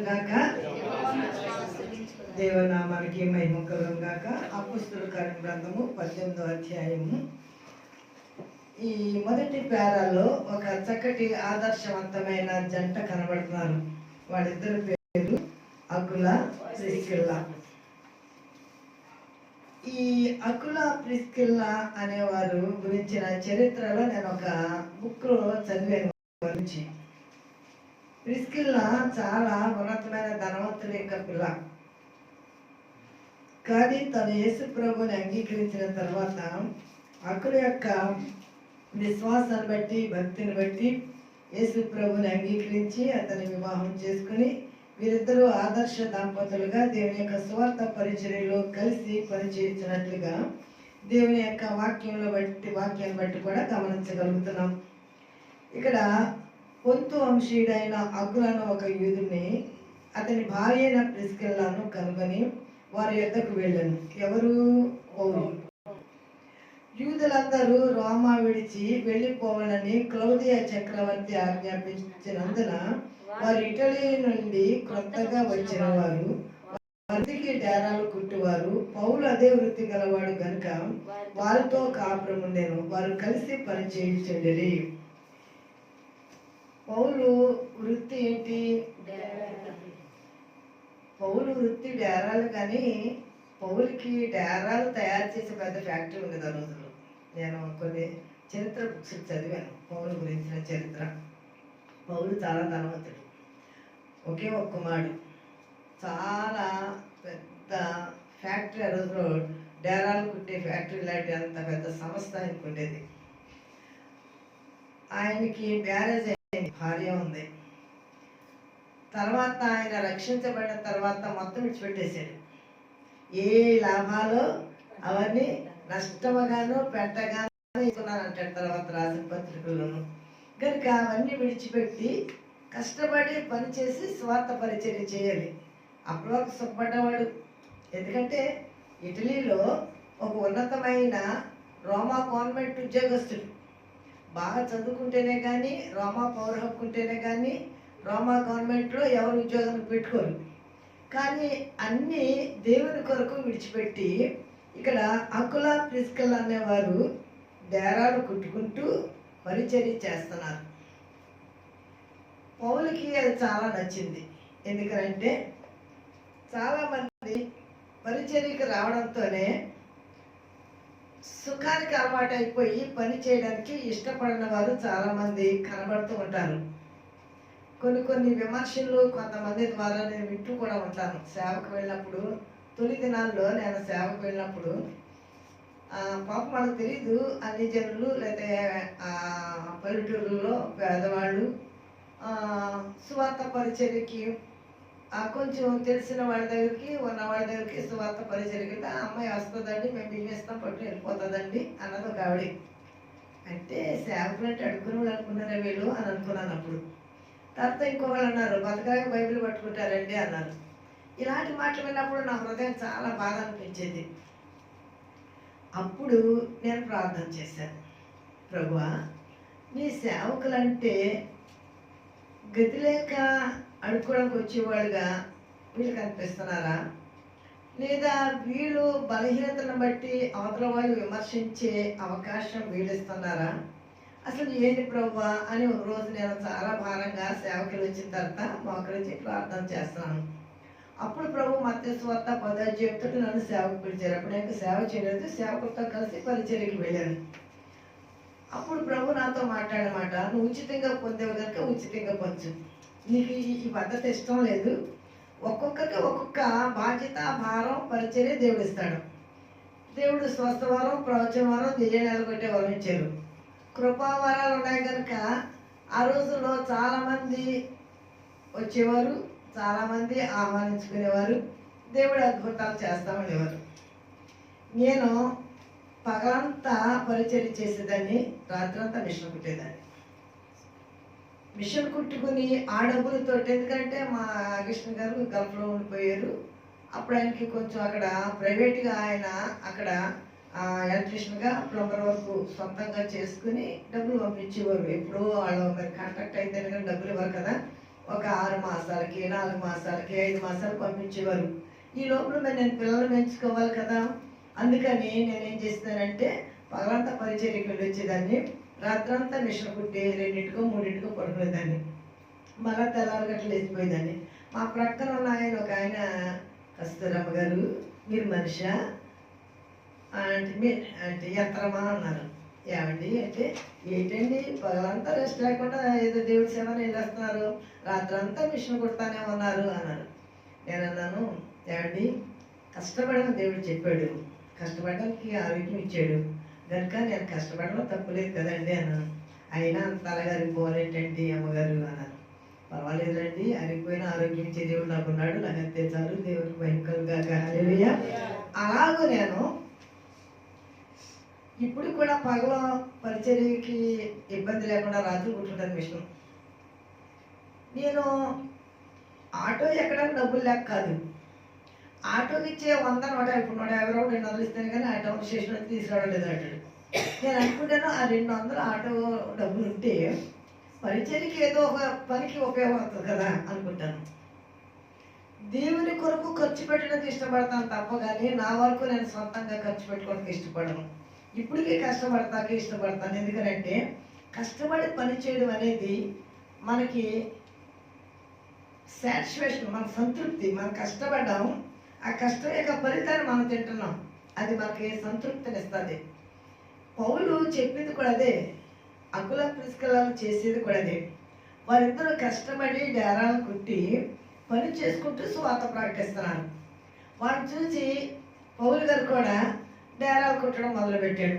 గాక. దేవనామానికి మహిమకరం గాక. అపుస్తుల కార్య గ్రంథము పద్దెనిమిదో అధ్యాయము. ఈ మొదటి పేరాలో ఒక చక్కటి ఆదర్శవంతమైన జంట కనబడుతున్నారు. వాళ్ళిద్దరి పేరు అకుల ప్రిస్కిల్లా. ఈ అకుల ప్రిస్కిల్లా అనేవారు గురించిన చరిత్రలో నేను ఒక బుక్లో చదివాను. గురించి ప్రిస్కిల్ల చాలా ఉన్నతమైన ధనవంతుల యొక్క పిల్ల. కానీ తను యేసు ప్రభుని అంగీకరించిన తర్వాత అక్కడ యొక్క విశ్వాసాన్ని బట్టి భక్తిని బట్టి యేసు ప్రభుని అంగీకరించి అతని వివాహం చేసుకుని వీరిద్దరూ ఆదర్శ దంపతులుగా దేవుని యొక్క స్వార్థ పరిచర్యలో కలిసి పరిచయించినట్లుగా దేవుని యొక్క వాక్యంలో బట్టి వాక్యాన్ని బట్టి కూడా గమనించగలుగుతున్నాం. ఇక్కడ పొంతు వంశీయుడైన అగ్రులను ఒక యూదుని అతని భార్య అయిన ప్రిస్కెల్లాను కనుగొని వారి యొద్దకు వెళ్ళాను. ఎవరు? యూదులందరూ రోమా విడిచి వెళ్ళిపోవాలని క్లౌదియా చక్రవర్తి ఆజ్ఞాపించినందున వారు ఇటలీ నుండి కొత్తగా వచ్చిన వారు. వారికి డేరాలు కుట్టువారు. పౌలు అదే వృత్తి గలవాడు గనుక వారితో కాపురం ఉండేను వారు కలిసి పని చేయించండి పౌలు వృత్తి ఏంటి? పౌలు వృత్తి డేరాలు కానీ పౌలుకి డేరాలు తయారు చేసే పెద్ద ఫ్యాక్టరీ ఉండేది ఆ రోజుల్లో. నేను కొన్ని చరిత్ర బుక్స్ చదివాను పౌలు గురించిన చరిత్ర. పౌలు చాలా ధనవంతుడు. ఒకే ఒక కుమారుడు చాలా పెద్ద ఫ్యాక్టరీ ఆ రోజులో డేరాలు కుట్టే ఫ్యాక్టరీ లాంటి అంత పెద్ద సంస్థ ఆయనకు ఉండేది ఆయనకి మ్యారేజ్ భార్య ఉంది. తర్వాత ఆయన రక్షించబడిన తర్వాత మొత్తం విడిచిపెట్టేశాడు. ఏ లాభాలు అవన్నీ నష్టముగాను పెట్టగాను ఇస్తున్నాను అంటాడు తర్వాత రాసిన పత్రికలను. కనుక అవన్నీ విడిచిపెట్టి కష్టపడి పనిచేసి స్వార్థ పరిచర్య చేయాలి. అప్పుడు ఒక సుఖపడ్డవాడు ఎందుకంటే ఇటలీలో ఒక ఉన్నతమైన రోమా కాన్వెంట్ ఉద్యోగస్తుడు. బాగా చదువుకుంటేనే కానీ రోమా పవర్ హక్కు ఉంటేనే కానీ రోమా గవర్నమెంట్లో ఎవరు ఉద్యోగం పెట్టుకోరు. కానీ అన్నీ దేవుని కొరకు విడిచిపెట్టి ఇక్కడ అకుల ప్రిస్కల్ అనేవారు డేరాలు కుట్టుకుంటూ పరిచర్య చేస్తున్నారు. పౌలకి అది చాలా నచ్చింది. ఎందుకంటే చాలామంది పరిచర్యకు రావడంతోనే సుఖానికి అలవాటు అయిపోయి పని చేయడానికి ఇష్టపడిన వారు చాలామంది కనబడుతూ ఉంటారు. కొన్ని కొన్ని విమర్శలు కొంతమంది ద్వారా నేను వింటూ కూడా ఉంటాను సేవకు వెళ్ళినప్పుడు తొలి దినాల్లో నేను సేవకు వెళ్ళినప్పుడు పాప పాపం మనకు తెలీదు. అన్ని జనులు లేకపోతే పల్లెటూరులో పేదవాళ్ళు సువార్త పరిచర్యకి కొంచెం తెలిసిన వాళ్ళ దగ్గరికి ఉన్న వాళ్ళ దగ్గరికి సువార్త పరిచయం ఆ అమ్మాయి వస్తుందండి మేము బియ్యం పట్టు వెళ్ళిపోతుందండి అన్నది ఒక ఆవిడ. అంటే సేవకులు అంటే అడుగుకుని వాళ్ళు అనుకున్నారా వీళ్ళు అని అనుకున్నాను అప్పుడు. తర్వాత ఇంకొకళ్ళు అన్నారు బతకాగా బైబిల్ పట్టుకుంటారండి అన్నారు. ఇలాంటి మాటలు విన్నప్పుడు నా హృదయం చాలా బాధ అనిపించింది. అప్పుడు నేను ప్రార్థన చేశాను. ప్రభువా నీ సేవకులంటే గతిలేక అడుక్కోవడానికి వచ్చేవాళ్ళుగా వీళ్ళు కనిపిస్తున్నారా? లేదా వీళ్ళు బలహీనతను బట్టి అవతల వాళ్ళు విమర్శించే అవకాశం వీళ్ళు ఇస్తున్నారా అసలు ఏంటి ప్రవ్వా అని ఒక రోజు నేను చాలా భారంగా సేవకులు వచ్చిన తర్వాత మోకరించి ప్రార్థన చేస్తున్నాను అప్పుడు ప్రభు మత్స్వార్త స్వార్థ చెప్తుంటే నన్ను సేవకు పిలిచారు. అప్పుడు నేను సేవ చేయలేదు. సేవకులతో కలిసి పరిచర్యకి వెళ్ళాను. అప్పుడు ప్రభు నాతో మాట్లాడమాట నువ్వు ఉచితంగా పొందేవు కనుక ఉచితంగా పంచు నీకు ఈ పద్ధతి ఇష్టం లేదు. ఒక్కొక్కరికి ఒక్కొక్క బాధ్యత భారం పరిచర్య దేవుడు ఇస్తాడు దేవుడు స్వస్థవారం ప్రవచన వరం దియ్య వరం ఇచ్చారు కృపావరాలు ఉన్నాయి కనుక ఆ రోజుల్లో చాలామంది వచ్చేవారు చాలామంది ఆహ్వానించుకునేవారు దేవుడు అద్భుతాలు చేస్తా ఉండేవారు నేను పగలంతా పరిచర్య చేసేదాన్ని రాత్రంతా మిషన్ పెట్టేదాన్ని. మిషన్ కుట్టుకుని ఆ డబ్బులతో ఎందుకంటే మా కృష్ణ గారు గల్ఫ్లో ఉండిపోయారు. అప్పుడు ఆయనకి కొంచెం అక్కడ ప్రైవేట్గా ఆయన అక్కడ ఎలక్ట్రీషియన్గా ప్లంబర్ వరకు సొంతంగా చేసుకుని డబ్బులు పంపించేవారు. ఎప్పుడో వాళ్ళు మరి కాంట్రాక్ట్ అయితే కానీ డబ్బులు ఇవ్వరు కదా. ఒక ఆరు మాసాలకి నాలుగు మాసాలకి ఐదు మాసాలు పంపించేవారు. ఈ లోపల మరి నేను పిల్లలు పెంచుకోవాలి కదా. అందుకని నేనేం చేస్తానంటే పగలంతా పరిచర్యకి వెళ్ళి వచ్చేదాన్ని రాత్రంతా మిషన్ కుట్టి రెండింటికో మూడింటికో పడిపోయేదాన్ని మళ్ళా తెల్లారి గట్ల లేచిపోయేదాన్ని. మా ప్రక్కన ఉన్న ఆయన ఒక ఆయన కస్తూరమ్మ గారు మీరు మనిషా? అంటే మీ అంటే యంత్రమా అన్నారు. ఏమండి? అంటే ఏంటండి? పగలంతా రెస్ట్ లేకుండా ఏదో దేవుడి సేవ వెళ్ళేస్తున్నారు రాత్రంతా మిషన్ కుడతానే ఉన్నారు అన్నారు. నేను అన్నాను ఏమండి? కష్టపడమని దేవుడు చెప్పాడు. కష్టపడడానికి ఆరోగ్యం ఇచ్చాడు. కనుక నేను కష్టపడడం తప్పులేదు కదండి అన్నాను అయినా అంత అలాగా పోలేంటండి అమ్మగారు అన్నారు. పర్వాలేదండి అరిగిపోయిన ఆరోగ్యం ఇచ్చే దేవుడు నాకున్నాడు. నాకు అంతే చాలు. దేవుడికి భయంకరంగా హల్లెలూయా. అలాగూ నేను ఇప్పుడు కూడా పగల పరిచర్యకి ఇబ్బంది లేకుండా రాత్రి కూర్చుంటాను మిషన్ నేను ఆటో ఎక్కడానికి డబ్బులు లేక కాదు. ఆటోకి ఇచ్చే వంద నూట యాభై నూట యాభై రూపాయలు రెండు వందలు ఇస్తాను కానీ ఆటో స్టేషన్ వచ్చి తీసుకురావడం లేదు అంటాడు నేను అనుకుంటాను ఆ రెండు వందలు ఆటో డబ్బులు ఉంటే పరిచయకి ఏదో ఒక పనికి ఉపయోగపడుతుంది కదా అనుకుంటాను. దేవుని కొరకు ఖర్చు పెట్టడానికి ఇష్టపడతాను తప్ప కానీ నా వరకు నేను సొంతంగా ఖర్చు పెట్టుకోవడానికి ఇష్టపడను. ఇప్పటికే కష్టపడతాక ఇష్టపడతాను. ఎందుకంటే కష్టపడి పని చేయడం అనేది మనకి సాటిస్ఫాక్షన్ మన సంతృప్తి మనం కష్టపడ్డాం ఆ కష్టం యొక్క ఫలితాన్ని మనం తింటున్నాం. అది మనకి సంతృప్తిని ఇస్తుంది పౌలు చెప్పింది కూడా అదే. అకుల పురస్కారాలు చేసేది కూడా అదే. వారిద్దరూ కష్టపడి డేరాలు కుట్టి పని చేసుకుంటూ స్వాత ప్రకటిస్తున్నారు. వారిని చూసి పౌలు గారు కూడా డేరాలు కుట్టడం మొదలుపెట్టాడు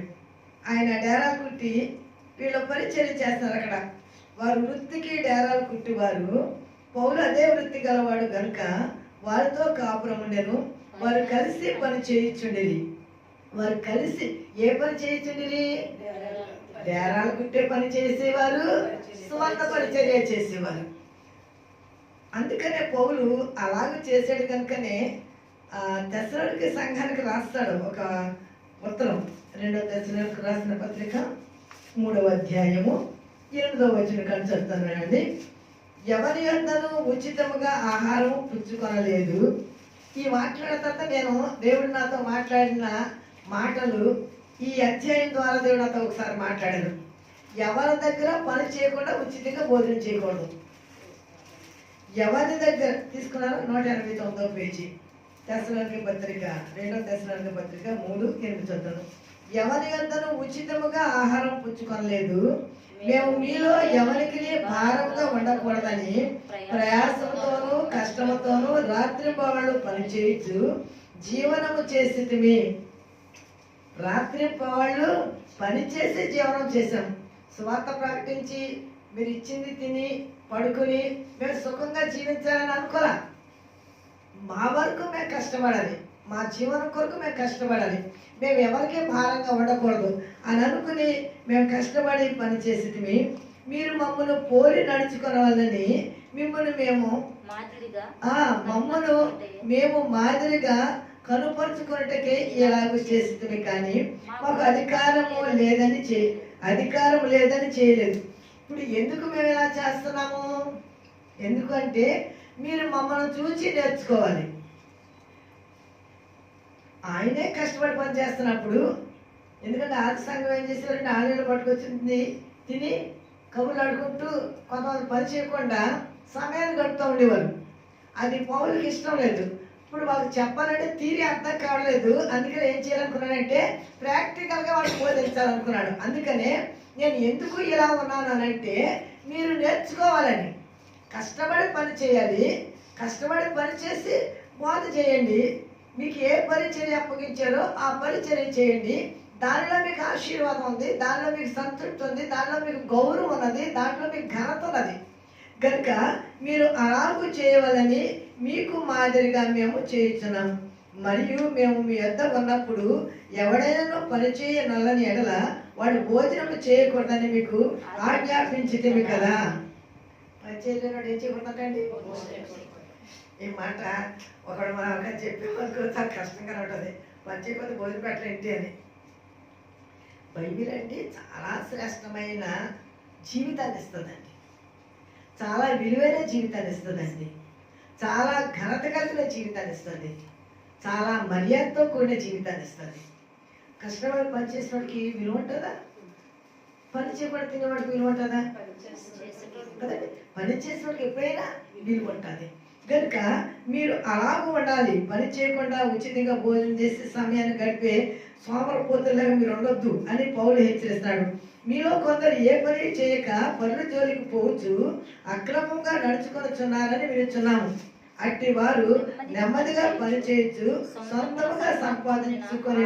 ఆయన డేరాలు కుట్టి వీళ్ళు పరిచయం చేస్తున్నారు అక్కడ. వారు వృత్తికి డేరాలు కుట్టి వారు పౌలు అదే వృత్తి గలవాడు కనుక వారితో కాపురం ఉండెను. వారు కలిసి పని చేయించుండేది. వారు కలిసి ఏ పని చేయించుండేది డేరాలు కుట్టే పని చేసేవారు స్వంత పరిచర్య చేసేవారు. అందుకనే పౌలు అలాగ చేశాడు కనుకనే దశరుడికి సంఘానికి రాస్తాడు ఒక ఉత్తరం. రెండో దశరుడికి రాసిన పత్రిక మూడవ అధ్యాయము ఎనిమిదవ వచ్చిన కానీ చెప్తాను ఎవరి యొద్దను ఉచితముగా ఆహారం పుచ్చుకొనలేదు. ఈ మాట్లాడిన తర్వాత నేను దేవుడు నాతో మాట్లాడిన మాటలు ఈ అధ్యాయం ద్వారా దేవుడు అతను ఒకసారి మాట్లాడారు ఎవరి దగ్గర పని చేయకుండా ఉచితంగా భోజనం చేయకూడదు. ఎవరి దగ్గర తీసుకున్నారు నూట ఎనభై తొమ్మిదో పేజీ. దశలోనికి పత్రిక రెండో దశలోనికి పత్రిక మూడు ఎనిమిది చదువు ఎవరి అందరూ ఉచితముగా ఆహారం పుచ్చుకొనలేదు. మేము మీలో ఎవరికి భారంగా ఉండకూడదని ప్రయాసంతోనూ కష్టంతోనూ రాత్రి పని పనిచేయచ్చు జీవనము చేసి రాత్రి పగళ్ళు పనిచేసి జీవనం చేశాం. స్వార్థ ప్రకటించి మీరు ఇచ్చింది తిని పడుకుని మేము సుఖంగా జీవించాలని అనుకోరా మా వరకు మేము కష్టపడాలి. మా జీవనం కొరకు మేము కష్టపడాలి. మేము ఎవరికీ భారంగా ఉండకూడదు అని అనుకుని మేము కష్టపడి పని చేసి మీరు మమ్మల్ని పోలి నడుచుకునే మిమ్మల్ని మేము మాదిరిగా ఆ మమ్మను మేము మాదిరిగా కనుపరుచుకున్నట్టుకే ఇలాగ చేస్తుంది కానీ మాకు అధికారము లేదని చే అధికారం లేదని చేయలేదు. ఇప్పుడు ఎందుకు మేము ఇలా చేస్తున్నాము? ఎందుకంటే మీరు మమ్మల్ని చూసి నేర్చుకోవాలి. ఆయనే కష్టపడి పని చేస్తున్నప్పుడు ఎందుకంటే ఆర్థ సంఘం ఏం చేశారంటే ఆలయాలు పట్టుకొచ్చింది. తిని కబుర్లు ఆడుకుంటూ కొంతమంది పని చేయకుండా సమయాన్ని గడుపుతూ ఉండేవారు. అది పౌరులకు ఇష్టం లేదు. ఇప్పుడు వాళ్ళకి చెప్పాలంటే తీరి అర్థం కావలేదు అందుకని ఏం చేయాలనుకున్నానంటే ప్రాక్టికల్గా వాళ్ళు బోధించాలనుకున్నాడు అందుకనే నేను ఎందుకు ఇలా ఉన్నాను అనంటే మీరు నేర్చుకోవాలని. కష్టపడి పని చేయాలి. కష్టపడి పని చేసి బోధ చేయండి. మీకు ఏ పరిచర్య అప్పగించారో ఆ పరిచర్య చేయండి. దానిలో మీకు ఆశీర్వాదం ఉంది. దానిలో మీకు సంతృప్తి ఉంది. దానిలో మీకు గౌరవం ఉన్నది. దాంట్లో మీకు ఘనత ఉన్నది. కనుక మీరు అలాగూ చేయవాలని మీకు మాదిరిగా మేము చేయించున్నాం. మరియు మేము మీ వద్ద ఉన్నప్పుడు ఎవడైనా పనిచేయ నల్లని ఎడల వాడు భోజనం చేయకూడదని మీకు ఆజ్ఞాపించితే కదా. పనిచేయలేనాడు ఏం చేయకూడదండి ఈ మాట ఒకడు మా అక్క చెప్పే వరకు చాలా కష్టంగా ఉంటుంది. పని చేయకపోతే భోజనం పెట్టలేంటి అని. బైబిల్ అంటే చాలా శ్రేష్టమైన జీవితాన్ని ఇస్తుందండి. చాలా విలువైన జీవితాన్ని ఇస్తుందండి. చాలా ఘనత కలిగిన జీవితాన్ని ఇస్తుంది. చాలా మర్యాదతో కూడిన జీవితాన్ని ఇస్తుంది. కష్టపడి పని చేసిన వాడికి విలువ ఉంటుందా? పని చేయబడి తినేవాడికి విలువ ఉంటుందా? కదండి? పని చేసిన వాడికి ఎప్పుడైనా విలువ ఉంటుంది. కనుక మీరు అలాగ ఉండాలి. పని చేయకుండా ఉచితంగా భోజనం చేసి సమయాన్ని గడిపే సోమరపోతులాగా మీరు ఉండొద్దు అని పౌలు హెచ్చరిస్తాడు. మీలో కొందరు ఏ పని చేయక పనుల జోలికి పోవచ్చు అక్రమంగా నడుచుకొనిచున్నారని వినుచున్నాము. అట్టి వారు నెమ్మదిగా పని చేయొచ్చు సొంతంగా సంపాదించుకొని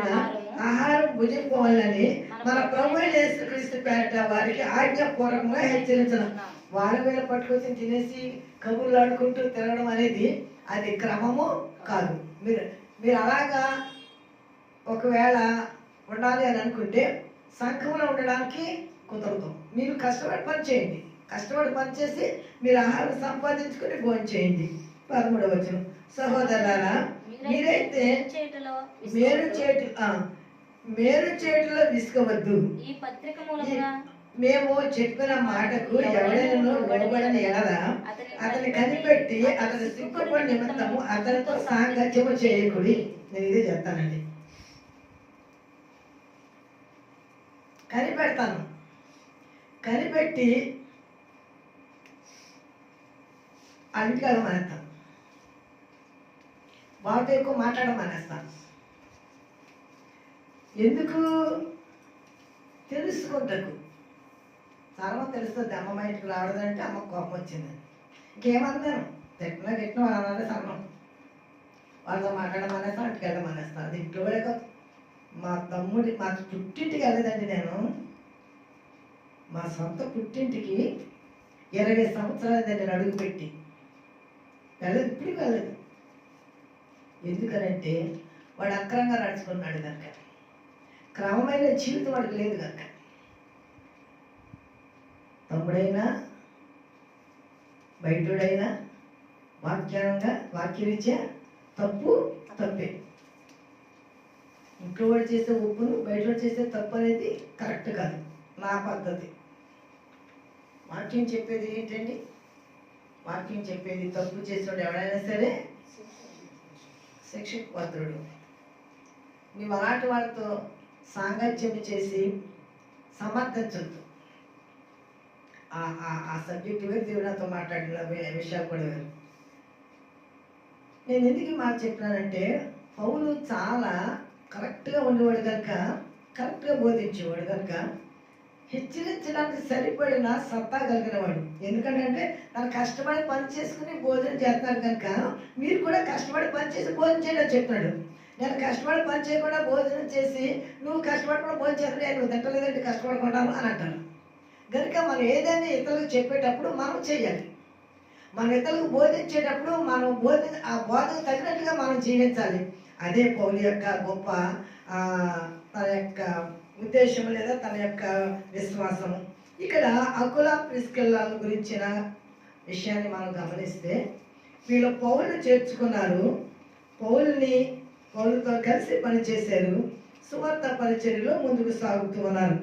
ఆహారం భుజించుకోవాలని మన ప్రభు యేసుక్రీస్తు పేట వారికి ఆజ్ఞాపూర్వకంగా హెచ్చరించడం వాళ్ళ వేళ పట్టుకొచ్చి తినేసి కబుర్లు ఆడుకుంటూ తిరగడం అనేది అది క్రమము కాదు. మీరు మీరు అలాగా ఒకవేళ ఉండాలి అని అనుకుంటే సంఘంలో ఉండడానికి కుదరదు. మీరు కష్టపడి పని చేయండి. కష్టపడి పని చేసి మీరు ఆహారం సంపాదించుకొని భోజనం చేయండి. పదమూడవ వచనం. సహోదరులారా మీరైతే మేలు చేటు మేలు చేటులో విసుకవద్దు ఈ పత్రిక మేము చెప్పిన మాటకు ఎవడైనా లోబడని అతని కనిపెట్టి అతని సిగ్గుపడి నిమిత్తము అతనితో సాంగత్యము చేయకుడి. నేను ఇదే చెప్తానండి. కనిపెడతాను కనిపెట్టి అడిగాడు మానేస్తాను వాళ్ళతో ఎక్కువ మాట్లాడడం మానేస్తాను ఎందుకు? తెలుసుకుంటకు. చాలా తెలుస్తుంది. అమ్మ మా ఇంటికి రావడదంటే అమ్మ కోపం వచ్చింది ఇంకేమన్నాను తిట్టినా తిట్టిన వాళ్ళు అన్నది వాళ్ళతో మాట్లాడడం మానేస్తాను అటుకి మానేస్తాను అది ఇంట్లో కూడా మా తమ్ముడి మా పుట్టింటికి వెళ్ళదండి నేను. మా సొంత పుట్టింటికి ఇరవై సంవత్సరాలు నేను అడుగు పెట్టి. వెళ్ళదు ఇప్పటికి వెళ్ళదు. ఎందుకనంటే వాడు అక్రంగా నడుచుకున్నాడు కనుక. క్రమమైన జీవితం వాడికి లేదు కనుక. తమ్ముడైనా బయటుడైనా వాక్యంగా వాక్యరీత్యా తప్పు తప్పే. ఇంట్లో వాడు చేసే ఉప్పును బయట వాడు చేసే తప్పు అనేది కరెక్ట్ కాదు నా పద్ధతి. వాక్యం చెప్పేది ఏంటండి? వాక్యం చెప్పేది తప్పు చేసేవాడు ఎవడైనా సరే శిక్షకు పాత్రుడు. నువ్వు అలాంటి వాళ్ళతో సాంగత్యం చేసి సమర్థించద్దు. ఆ సబ్జెక్ట్ వేరు దేవుడు నాతో మాట్లాడిన విషయాలు కూడా వేరు. నేను ఎందుకు మాట చెప్పినానంటే పౌలు చాలా కరెక్ట్గా ఉండేవాడు కనుక కరెక్ట్గా బోధించేవాడు కనుక హెచ్చరించడానికి సరిపడిన సత్తా కలిగిన వాడు ఎందుకంటే తను కష్టపడి పని చేసుకుని భోజనం చేస్తాడు కనుక మీరు కూడా కష్టపడి పని చేసి భోజనం చేయడం చెప్తున్నాడు. నేను కష్టపడి పని చేయకుండా భోజనం చేసి నువ్వు కష్టపడకుండా భోజనం చేస్తే నేను నువ్వు తింటలేదంటే కష్టపడుకుంటాను అని అంటాను కనుక మనం ఏదైనా ఇతరులకు చెప్పేటప్పుడు మనం చేయాలి. మన ఇతరులకు బోధించేటప్పుడు మనం బోధ ఆ బోధకు తగినట్టుగా మనం జీవించాలి. అదే పౌలు యొక్క గొప్ప తన యొక్క ఉద్దేశం లేదా తన యొక్క విశ్వాసం. ఇక్కడ అకుల ప్రిస్కెళ్ళాల గురించిన విషయాన్ని మనం గమనిస్తే వీళ్ళు పౌరులు చేర్చుకున్నారు. పౌల్ని పౌలతో కలిసి పనిచేశారు. సువార్త పరిచర్యలో ముందుకు సాగుతూ ఉన్నారు.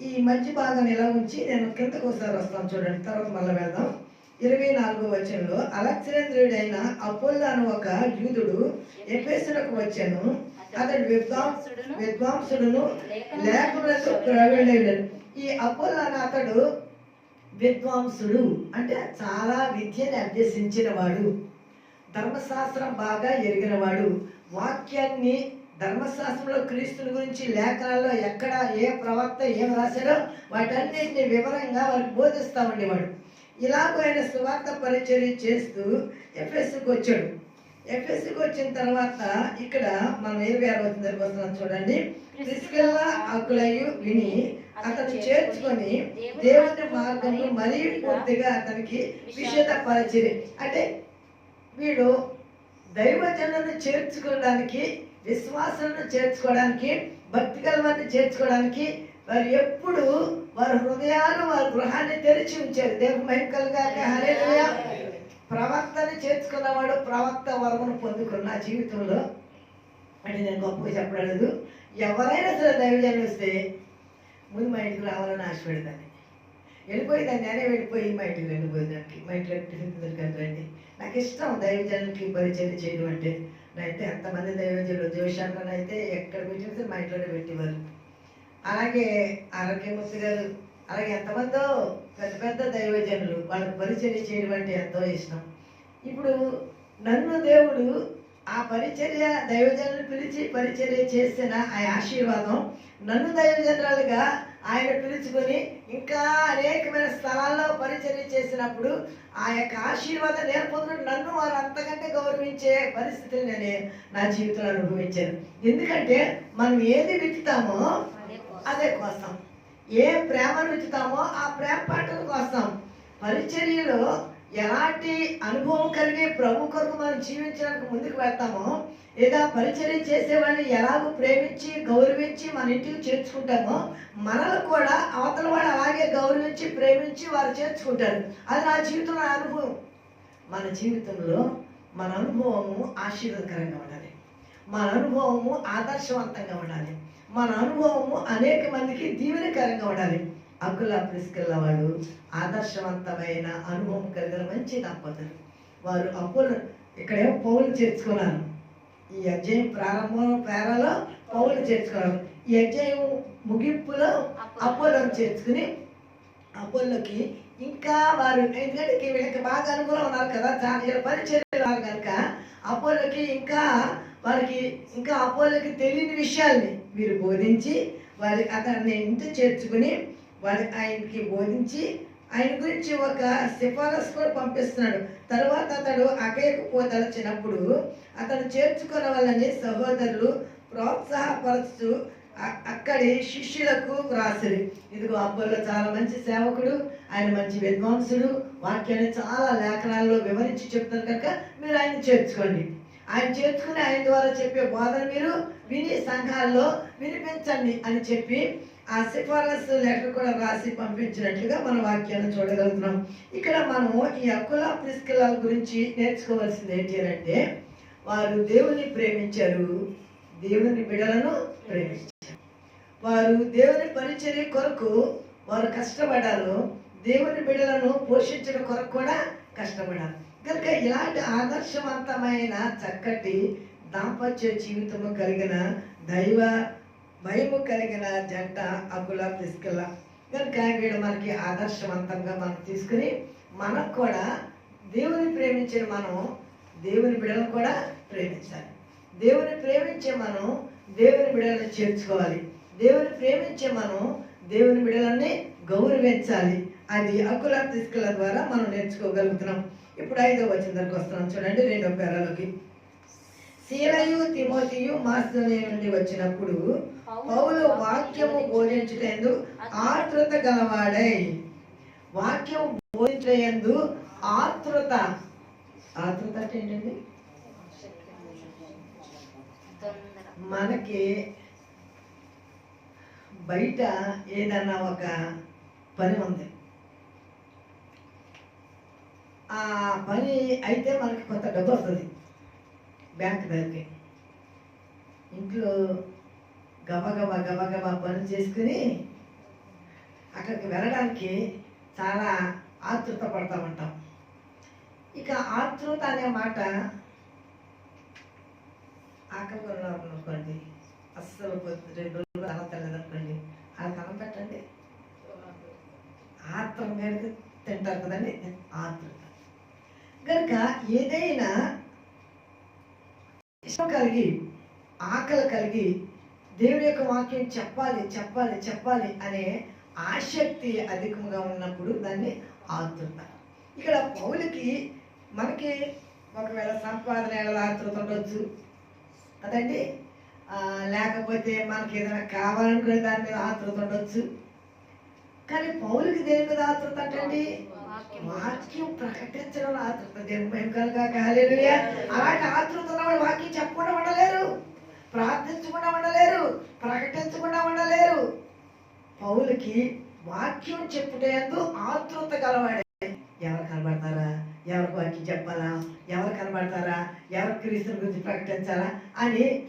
ఈ మధ్య భాగాన్ని ఎలా ఉంచి నేను కిందకు ఒకసారి వస్తాను చూడండి. తర్వాత మళ్ళీ వెళ్దాం. ఇరవై నాలుగో వచనంలో అలక్సేంద్రుడైన అపోల్లో అని ఒక యూదుడు ఎఫెసులకు వచ్చాను. అతడు విద్వాం విద్వాంసుడును లేఖనకు ప్రవీణుడు ఈ అపోల్లో అతడు విద్వాంసుడు. అంటే చాలా విద్యని అభ్యసించిన వాడు ధర్మశాస్త్రం బాగా ఎరిగినవాడు. వాక్యాన్ని ధర్మశాస్త్రంలో క్రీస్తుని గురించి లేఖనాల్లో ఎక్కడ ఏ ప్రవక్త ఏం రాశాడో వాటన్నిటిని వివరంగా వారికి బోధిస్తూ ఉండేవాడు. ఇలాగో ఆయన సువార్త పరిచర్య చేస్తూ ఎఫ్ఎస్కి వచ్చాడు. ఎఫ్ఎస్కి వచ్చిన తర్వాత ఇక్కడ మనం ఇరవై ఆరు వచ్చిన వస్తున్నాం చూడండి. ప్రిస్కిల్లా అకులయ్యు విని అతను చేర్చుకొని దేవుని మార్గంలో మరీ పూర్తిగా అతనికి విషేత పరిచర్య. అంటే వీడు దైవజనను చేర్చుకోవడానికి విశ్వాసాలను చేర్చుకోవడానికి భక్తి కలవాన్ని చేర్చుకోవడానికి వారు ఎప్పుడు వారి హృదయాలు వారి గృహాన్ని తెరిచి ఉంచారు. దేవుడు మహిమకలుగా హల్లెలూయా. ప్రవక్తని చేర్చుకున్నవాడు ప్రవక్త వరమును పొందుకున్న జీవితంలో. అంటే నేను గొప్పగా చెప్పలేదు. ఎవరైనా సరే దైవజనులు వస్తే ముందు మా ఇంటికి రావాలని ఆశపడతాను వెళ్ళిపోయిందండి నేనే వెళ్ళిపోయి మా ఇంటికి వెళ్ళిపోయిందండి మా ఇంట్లో టిఫిన్ నాకు ఇష్టం దైవజనులకి పరిచయం చేయడం అంటే. అయితే ఎంతమంది దైవజనులు జోషాలను అయితే ఎక్కడ కూర్చొని మా ఇంట్లోనే పెట్టేవారు. అలాగే ఆరోగ్యమూర్తి గారు అలాగే ఎంతమందో పెద్ద పెద్ద దైవజనులు వాళ్ళకి పరిచర్య చేయడం అంటే ఎంతో ఇష్టం. ఇప్పుడు నన్ను దేవుడు ఆ పరిచర్య దైవజనులు పిలిచి పరిచర్య చేసిన ఆ ఆశీర్వాదం నన్ను దైవజనురాలుగా ఆయన పిలుచుకొని ఇంకా అనేకమైన స్థలాల్లో పరిచర్య చేసినప్పుడు ఆ యొక్క ఆశీర్వాదం నేను నన్ను వారు అంతకంటే గౌరవించే పరిస్థితిని నేను నా జీవితంలో అనుభవించాను. ఎందుకంటే మనం ఏది విత్తుతామో అదే కోసం. ఏ ప్రేమ రుచుతామో ఆ ప్రేమ పాటల కోసం. పరిచర్యలో ఎలాంటి అనుభవం కలిగి ప్రభు కొరకు మనం జీవించడానికి ముందుకు వెళ్తామో లేదా పరిచర్య చేసేవాడిని ఎలాగో ప్రేమించి గౌరవించి మన ఇంటికి చేర్చుకుంటామో మనల్ని కూడా అవతల వాడు అలాగే గౌరవించి ప్రేమించి వారు చేర్చుకుంటారు. అది నా జీవితంలో అనుభవం. మన జీవితంలో మన అనుభవము ఆశీర్వదకరంగా ఉండాలి. మన అనుభవము ఆదర్శవంతంగా ఉండాలి. మన అనుభవము అనేక మందికి దీవెనకరంగా ఉండాలి. అక్కుల ప్రిస్కెళ్ళ వాళ్ళు ఆదర్శవంతమైన అనుభవం కలిగిన మంచి దంపతులు. వారు అప్పులు ఇక్కడేమో పౌలు చేర్చుకున్నారు. ఈ అధ్యాయం ప్రారంభం పేరలో పౌలు చేర్చుకున్నారు. ఈ అధ్యాయం ముగింపులో అపోలను చేర్చుకుని అపోలోకి ఇంకా వారు ఎందుకంటే వీళ్ళకి బాగా అనుకూలం ఉన్నారు కదా. చాలా పరిచయం ఉన్నారు కనుక అపోలోకి ఇంకా వారికి ఇంకా అపోలోకి తెలియని విషయాల్ని మీరు బోధించి వారి అతన్ని ఇంటి చేర్చుకుని వారి ఆయనకి బోధించి ఆయన గురించి ఒక సిఫారసు కూడా పంపిస్తున్నాడు. తర్వాత అతడు అకయకు పోదలచినప్పుడు అతను చేర్చుకున్న వాళ్ళని సహోదరులు ప్రోత్సాహపరుస్తూ అక్కడి శిష్యులకు వ్రాసిరి. ఇదిగో అబ్బాయిలో చాలా మంచి సేవకుడు ఆయన మంచి విద్వాంసుడు వాక్యాన్ని చాలా లేఖనాల్లో వివరించి చెప్తారు కనుక మీరు ఆయన చేర్చుకోండి. ఆయన చేర్చుకుని ఆయన ద్వారా చెప్పే బోధన మీరు విని సంఘాల్లో వినిపించండి అని చెప్పి ఆ సిఫారసు లెక్క కూడా రాసి పంపించినట్లుగా మన వాక్యాన్ని చూడగలుగుతున్నాం. ఇక్కడ మనము ఈ అక్కుల ప్రిస్కిలాల గురించి నేర్చుకోవాల్సింది ఏంటి అని అంటే వారు దేవుని ప్రేమించారు దేవుని బిడలను ప్రేమించారు. వారు దేవుని పరిచర్య కొరకు వారు కష్టపడారు దేవుని బిడలను పోషించడం కొరకు కూడా కష్టపడారు. కనుక ఇలాంటి ఆదర్శవంతమైన చక్కటి దాంపత్య జీవితము కలిగిన దైవ భయము కలిగిన జంట అకుల ప్రిస్కిల కనుక వీడు మనకి ఆదర్శవంతంగా మనం తీసుకుని మనకు కూడా దేవుని ప్రేమించిన మనం దేవుని బిడలను కూడా ప్రేమించాలి. దేవుని ప్రేమించే మనం దేవుని బిడలను చేర్చుకోవాలి. దేవుని ప్రేమించే మనం దేవుని బిడలన్నీ గౌరవించాలి. అది అకుల ప్రిస్కిల ద్వారా మనం నేర్చుకోగలుగుతున్నాం. ఇప్పుడు ఐదో వచ్చిన దగ్గరకు వస్తున్నాం చూడండి రెండో పేరాలోకి శీలయు తిమోతియు మాస్ధోనియ నుండి వచ్చినప్పుడు పౌలు వాక్యము బోధించటందు ఆతృత గలవాడై. వాక్యము బోధించయందు ఆతృత ఆతృత అంటే ఏంటండి? మనకి బయట ఏదన్నా ఒక పని ఉంది. ఆ పని అయితే మనకి కొంత డబ్బు వస్తుంది. బ్యాంక్ దగ్గరికి. ఇంట్లో గబగబా గబగబా పని చేసుకుని అక్కడికి వెళ్ళడానికి చాలా ఆతృత పడతా ఉంటాం ఇక ఆతృత అనే మాట ఆకలి అనుకోండి అస్సలు రెండు రోజులు అన్నం అనుకోండి అది అన్నం పెట్టండి. ఆత్రం మీద తింటారు కదండి. ఆతృత. కనుక ఏదైనా ఇష్టం కలిగి ఆకలి కలిగి దేవుడి యొక్క వాక్యం చెప్పాలి చెప్పాలి చెప్పాలి అనే ఆసక్తి అధికంగా ఉన్నప్పుడు దాన్ని ఆతృత ఇక్కడ పౌలకి మనకి ఒకవేళ సంపాదన ఏళ్ళ ఆతృత ఉండొచ్చు కదండి లేకపోతే మనకి ఏదైనా కావాలనుకునే దాని మీద ఆతృత ఉండొచ్చు కానీ పౌలకి దేని మీద ఆతృత అంటే వాక్యం ప్రకటించడం ఆతృత దేవుని మహిమ అలాంటి ఆతృత ఉన్నవాడు వాక్యం చెప్పకుండా ఉండలేరు. ప్రార్థించకుండా ఉండలేరు. ప్రకటించకుండా ఉండలేరు. పౌలకి వాక్యం చెప్పుటందు ఆతృత కలవాడే. ఎవరు కనబడతారా? ఎవరికి వాక్యం చెప్పాలా? ఎవరు కనబడతారా? ఎవరు క్రీస్తుని గురించి ప్రకటించాలా? అని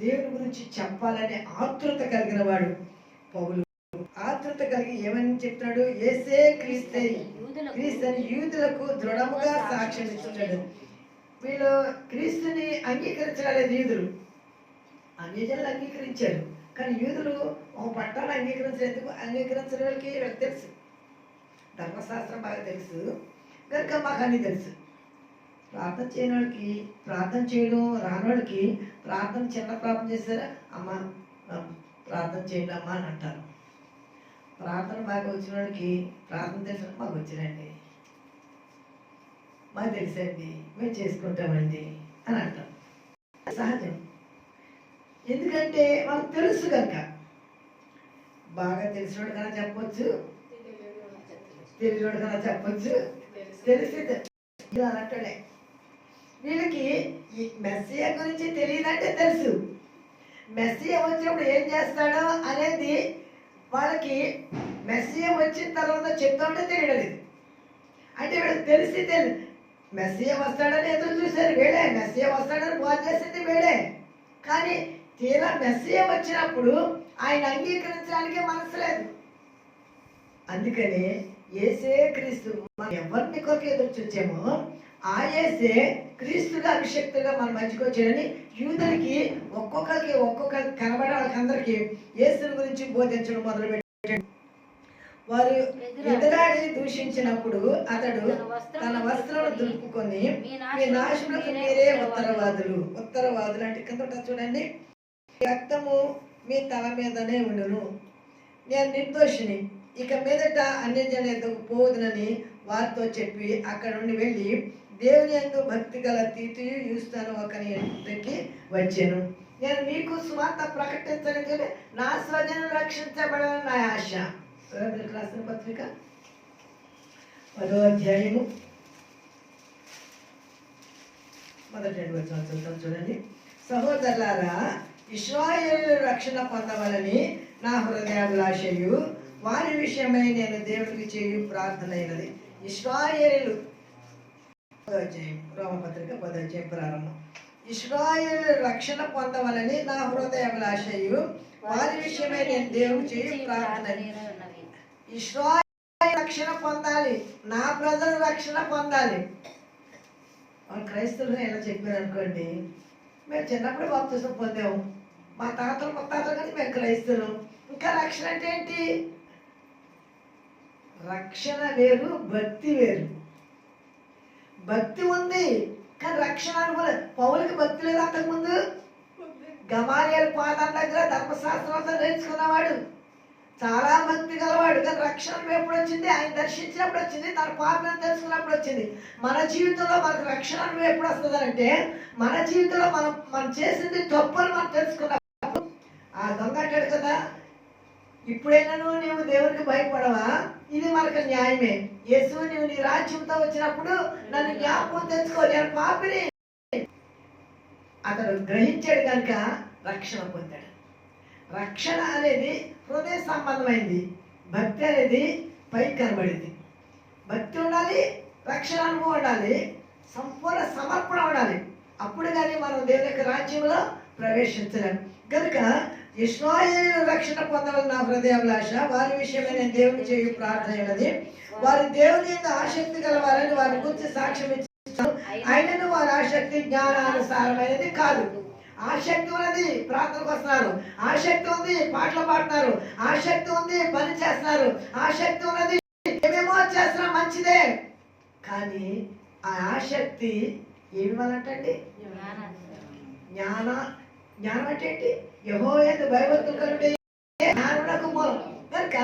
దేవుని గురించి చెప్పాలనే ఆతృత కలిగిన వాడు పౌలు. ఆతృత కలిగి ఏమని చెప్తున్నాడు? ఏసే క్రీస్తే. క్రీస్తు అని యూదులకు దృఢముగా సాక్ష్యం ఇస్తున్నాడు వీళ్ళు క్రీస్తుని అంగీకరించలేదు యూదులు అన్యజనులు అంగీకరించారు. కానీ యూదులు ఒక పట్టాన్ని అంగీకరించేందుకు అంగీకరించిన వాళ్ళకి వీళ్ళకి తెలుసు. ధర్మశాస్త్రం బాగా తెలుసు. కనుక మాకు అన్నీ తెలుసు. ప్రార్థన చేయని వాళ్ళకి ప్రార్థన చేయడం రానోళ్ళకి ప్రార్థన చిన్న ప్రార్థన చేస్తారా? అమ్మ ప్రార్థన చేయండి అమ్మ అని అంటారు. ప్రార్థన బాగా వచ్చిన వాడికి ప్రార్థన తెలిసిన మాకు వచ్చినండి మాకు తెలుసండి మేము చేసుకుంటామండి అని అంటాం. సహజం. ఎందుకంటే మనకు తెలుసు కనుక. బాగా తెలిసినోడు కన్నా చెప్పొచ్చు. తెలియనోడు కన్నా చెప్పొచ్చు. తెలిసి ఇలా అంటాడే. వీళ్ళకి ఈ మెస్సియా గురించి తెలియదంటే తెలుసు. మెస్సియా వచ్చినప్పుడు ఏం చేస్తాడో అనేది వాళ్ళకి మెస్సియా వచ్చిన తర్వాత చెప్తామంటే తెలియలేదు. అంటే వీళ్ళకి తెలిసి తెలి మెస్సియా వస్తాడని ఎదురు చూశారు వేడే మెస్సియా వస్తాడని బాధ చేసింది వేడే కానీ తీరా మెస్సియా వచ్చినప్పుడు ఆయన అంగీకరించడానికి మనసు లేదు. అందుకని ఏసే క్రీస్తు మనం ఎవరిని కొరకు ఎదురు చూచామో ఆ ఏసే క్రీస్తుగా అభిషక్తుగా మన మధ్యకి వచ్చాడని యూదులకి ఒక్కొక్కరికి ఒక్కొక్కరికి కనబడే వాళ్ళకందరికీ యేసుని గురించి బోధించడం మొదలుపెట్టాడు. వారు ఎదురాడి దూషించినప్పుడు అతడు తన వస్త్రాలు దులుపుకొని మీ నాశనకు మీరే ఉత్తరవాదులు. ఉత్తరవాదులు అంటే కింద చూడండి. రక్తము మీ తల మీదనే ఉండును. నేను నిర్దోషిని. ఇక మీదట అన్ని జనేందుకు పోదునని వారితో చెప్పి అక్కడ నుండి వెళ్ళి దేవుని ఎందు భక్తి గల తీతియు చూస్తాను ఒకని ఇంటికి వచ్చాను. నేను మీకు స్వార్థ ప్రకటించడానికి నా స్వజనం రక్షించబడాలని నా ఆశ. రాసిన పత్రిక పదో అధ్యాయము. మొదటి రెండు వచ్చిన చూద్దాం చూడండి. సహోదరులారా ఇస్రాయేలు రక్షణ పొందవలని నా హృదయాభిలాషయు. వారి విషయమై నేను దేవుడికి చేయు ప్రార్థన అయినది ఇస్రాయేలు పదోధ్యాయం రోమపత్రిక పదోధ్యాయం ప్రారంభం. ఇస్రాయేలు రక్షణ పొందవలని నా హృదయాభిలాషయు వారి విషయమై నేను దేవుడు చేయు ప్రార్థన ఇస్రాయేల్ రక్షణ పొందాలి నా ప్రజలు రక్షణ పొందాలి. క్రైస్తవులు ఎలా చెప్పారు అనుకోండి మేము చిన్నప్పుడు బాప్తిసం పొందాము. మా తాతలు ముత్తాతలు కానీ మేము క్రైస్తవులు. ఇంకా రక్షణ అంటే ఏంటి? రక్షణ వేరు భక్తి వేరు. భక్తి ఉంది. కానీ రక్షణ అనుకోలేదు పౌలకి భక్తి లేదు అంతకుముందు గమాలియల పాదాల దగ్గర ధర్మశాస్త్రంతో నేర్చుకున్నవాడు. చాలా భక్తి గలవాడు. కానీ రక్షణ ఎప్పుడు వచ్చింది ఆయన దర్శించినప్పుడు వచ్చింది. తన పాపను తెలుసుకున్నప్పుడు వచ్చింది. మన జీవితంలో మనకు రక్షణ ఎప్పుడు వస్తుంది అంటే మన జీవితంలో మనం మనం చేసింది తప్పులు మనం తెలుసుకున్నప్పుడు. ఆ దొంగ అంటాడు ఇప్పుడైనా నువ్వు నీవు దేవునికి భయపడవా? ఇది మనకు న్యాయమే. యేసు నువ్వు నీ రాజ్యంతో వచ్చినప్పుడు నన్ను జ్ఞాపకం తెచ్చుకో నేను పాపిని. అతడు గ్రహించాడు కనుక రక్షణ పొందాడు. రక్షణ అనేది హృదయ సంబంధమైంది. భక్తి అనేది పై కనబడింది. భక్తి ఉండాలి రక్షణ అనుభవం ఉండాలి సంపూర్ణ సమర్పణ ఉండాలి. అప్పుడు కానీ మనం దేవుని యొక్క రాజ్యంలో ప్రవేశించలేము కనుక ఇస్రాయేలు రక్షణ పొందవలన నా హృదయాభిలాష. వారి విషయమే నేను దేవుని చేయు ప్రార్థన ఉన్నది వారి దేవుని ఆసక్తి గలవారని వారి గురించి సాక్ష్యం ఇచ్చాను అయినను వారి ఆసక్తి జ్ఞానానుసారమైనది కాదు. ఆసక్తి ఉన్నది ప్రార్థనకు వస్తున్నారు. ఆసక్తి ఉంది పాటలు పాడుతున్నారు. ఆసక్తి ఉంది పని చేస్తున్నారు. ఆసక్తి ఉన్నది ఏమేమో చేస్తున్నా మంచిదే. కానీ ఆ ఆసక్తి ఏమి వలంటండి జ్ఞాన జ్ఞానం అంటే ఏంటి? యహో ఎందు భయభక్తులు కలిపి జ్ఞానులకు మూలం? కనుక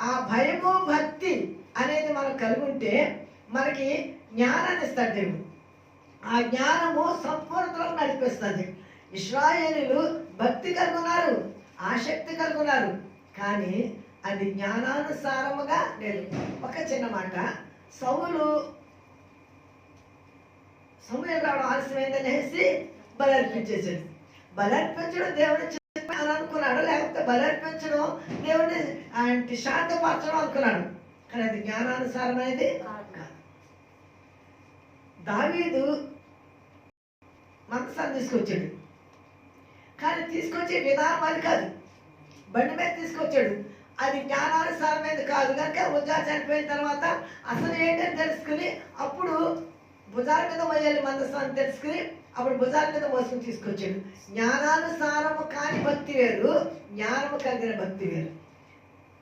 ఆ భయము భక్తి అనేది మనం కలిగి ఉంటే మనకి జ్ఞానాన్ని ఇస్తాడు దేవుడు ఆ జ్ఞానము సంపూర్ణతలో నడిపిస్తుంది. ఇస్రాయేలీలు భక్తి కలుగున్నారు ఆసక్తి కలుగున్నారు కానీ అది జ్ఞానానుసారముగా లేదు. ఒక చిన్న మాట సౌలు సమయం రావడం ఆలస్యమైందని అనేసి బలర్పించేసాడు బలర్పించడం దేవుని చిత్తం అనుకున్నాడు లేకపోతే బలర్పించడం దేవుని ఆయన శాంతపరచడం అనుకున్నాడు. కానీ అది జ్ఞానానుసారమైనది కాదు. దావీదు మందసాన్ని తీసుకొచ్చాడు. కానీ తీసుకొచ్చే విధానం అది కాదు. బండి మీద తీసుకొచ్చాడు. అది జ్ఞానానుసారమైనది కాదు. కనుక ఉజ్జా చనిపోయిన తర్వాత అసలు ఏంటని తెలుసుకుని అప్పుడు భుజాల మీద మోయాలి అని తెలుసుకుని అప్పుడు భుజాల మీద మోసుకుని తీసుకొచ్చాడు. జ్ఞానానుసారము కాని భక్తి వేరు జ్ఞానము కలిగిన భక్తి వేరు.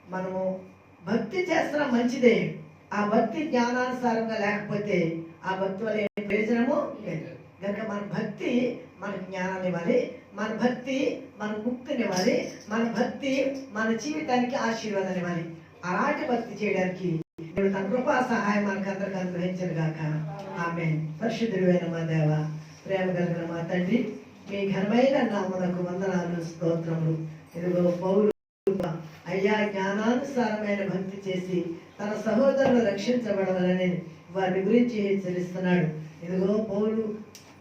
మనము భక్తి చేస్తున్న మంచిదే. ఆ భక్తి జ్ఞానానుసారంగా లేకపోతే ఆ భక్తి వల్ల ఏ ప్రయోజనము లేదు. కనుక మన భక్తి మన జ్ఞానాన్ని ఇవ్వాలి. మన భక్తి మన ముక్తినివ్వాలి మన భక్తి మన జీవితానికి ఆశీర్వాదం ఇవ్వాలి. అలాంటి భక్తి చేయడానికి తన కృపా సహాయం మనకు అందరికి అనుగ్రహించను గాక. ఆమె పరిశుద్ధుడైన మా దేవ ప్రేమ కలిగిన మా తండ్రి మీ ఘనమైన నామనకు వందనాలు స్తోత్రములు. ఇదిగో పౌరు అయ్యా జ్ఞానానుసారమైన భక్తి చేసి తన సహోదరులు రక్షించబడవాలని వారి గురించి హెచ్చరిస్తున్నాడు. ఇదిగో పౌలు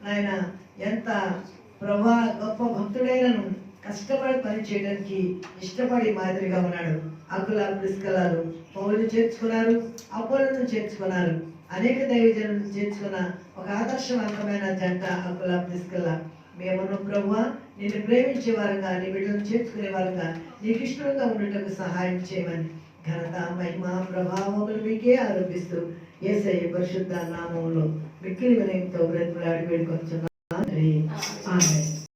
ఆయన ఎంత ప్రభా గొప్ప భక్తుడైనను కష్టపడి పని చేయడానికి ఇష్టపడి మాదిరిగా ఉన్నాడు. అకుల పుష్కలాలు పౌరులు చేర్చుకున్నారు అపోలను చేర్చుకున్నారు. అనేక దైవజనం చేర్చుకున్న ఒక ఆదర్శవంతమైన జంట అప్పుల తీసుకెళ్ళ మేమును ప్రభు నేను ప్రేమించే వారుగా నీ బిడ్డలను చేర్చుకునే వారుగా నీకు ఇష్టంగా ఉండటకు సహాయం చేయమని ఘనత మహిమ ప్రభావములు మీకే ఆరోపిస్తూ ఏసై పరిశుద్ధ నామంలో మిక్కిలి వినయంతో బ్రతులాడి వేడుకొంచున్నాను ఆమె